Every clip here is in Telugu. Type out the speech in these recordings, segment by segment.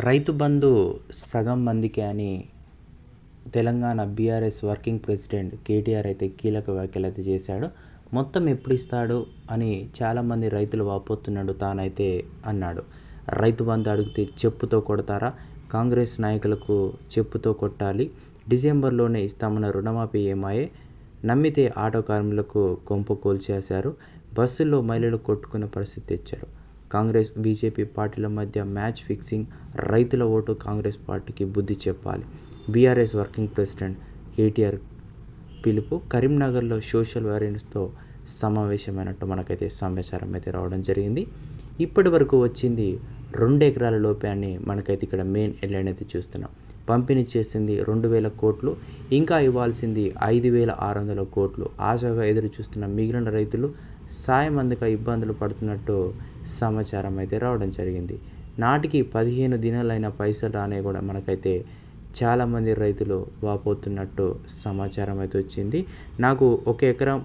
రైతు బంధు సగం మందికే అని Telangana BRS working president KTR అయితే కీలక వ్యాఖ్యలు అయితే చేశాడు. మొత్తం ఎప్పుడు ఇస్తాడు అని చాలామంది రైతులు వాపోతున్నాడు తానైతే అన్నాడు. రైతు బంధు అడిగితే చెప్పుతో కొడతారా? కాంగ్రెస్ నాయకులకు చెప్పుతో కొట్టాలి. డిసెంబర్లోనే ఇస్తామన్న రుణమాఫీ ఏమాయే? నమ్మితే ఆటో కార్మికులకు కొంపు కోల్చేశారు. బస్సుల్లో మహిళలు కొట్టుకునే పరిస్థితి తెచ్చారు. కాంగ్రెస్ బీజేపీ పార్టీల మధ్య మ్యాచ్ ఫిక్సింగ్ రైతుల ఓటు కాంగ్రెస్ పార్టీకి బుద్ధి చెప్పాలి. బీఆర్ఎస్ వర్కింగ్ ప్రెసిడెంట్ కేటీఆర్ పిలుపు కరీంనగర్లో సోషల్ అవేర్నెస్తో సమావేశమైనట్టు మనకైతే సమాచారం అయితే రావడం జరిగింది. ఇప్పటి వరకు వచ్చింది రెండు ఎకరాల లోపే అని మనకైతే ఇక్కడ మెయిన్ హెడ్లైన్ అయితే చూస్తున్నాం. పంపిణీ చేసింది రెండు వేల కోట్లు ఇంకా ఇవ్వాల్సింది ఐదు వేల ఆరు వందల కోట్లు. ఆశగా ఎదురు చూస్తున్న మిగిలిన రైతులు సాయం అందక ఇబ్బందులు పడుతున్నట్టు సమాచారం అయితే రావడం జరిగింది. నాటికి పదిహేను దినాలైన పైసలు రానే కూడా మనకైతే చాలామంది రైతులు వాపోతున్నట్టు సమాచారం అయితే వచ్చింది. నాకు ఒక ఎకరం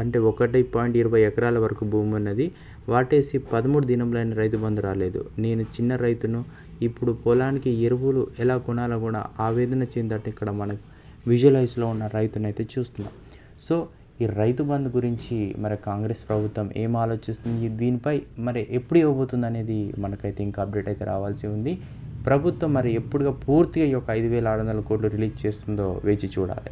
అంటే ఒకటి పాయింట్ ఇరవై ఎకరాల వరకు భూమి ఉన్నది. వాటేసి పదమూడు దినంలైన రైతు బంధు రాలేదు. నేను చిన్న రైతును ఇప్పుడు పొలానికి ఎరువులు ఎలా కొనాలో కూడా ఆవేదన చెందట్టు ఇక్కడ మనకు విజువలైజ్లో ఉన్న రైతునైతే చూస్తున్నాం. సో ఈ రైతు బంధు గురించి మరి కాంగ్రెస్ ప్రభుత్వం ఏం ఆలోచిస్తుంది? దీనిపై మరి ఎప్పుడు ఇవ్వబోతుంది అనేది మనకైతే ఇంకా అప్డేట్ అయితే రావాల్సి ఉంది. ప్రభుత్వం మరి ఎప్పుడుగా పూర్తిగా ఈ యొక్క ఐదు వేల ఆరు వందల కోట్లు రిలీజ్ చేస్తుందో వేచి చూడాలి.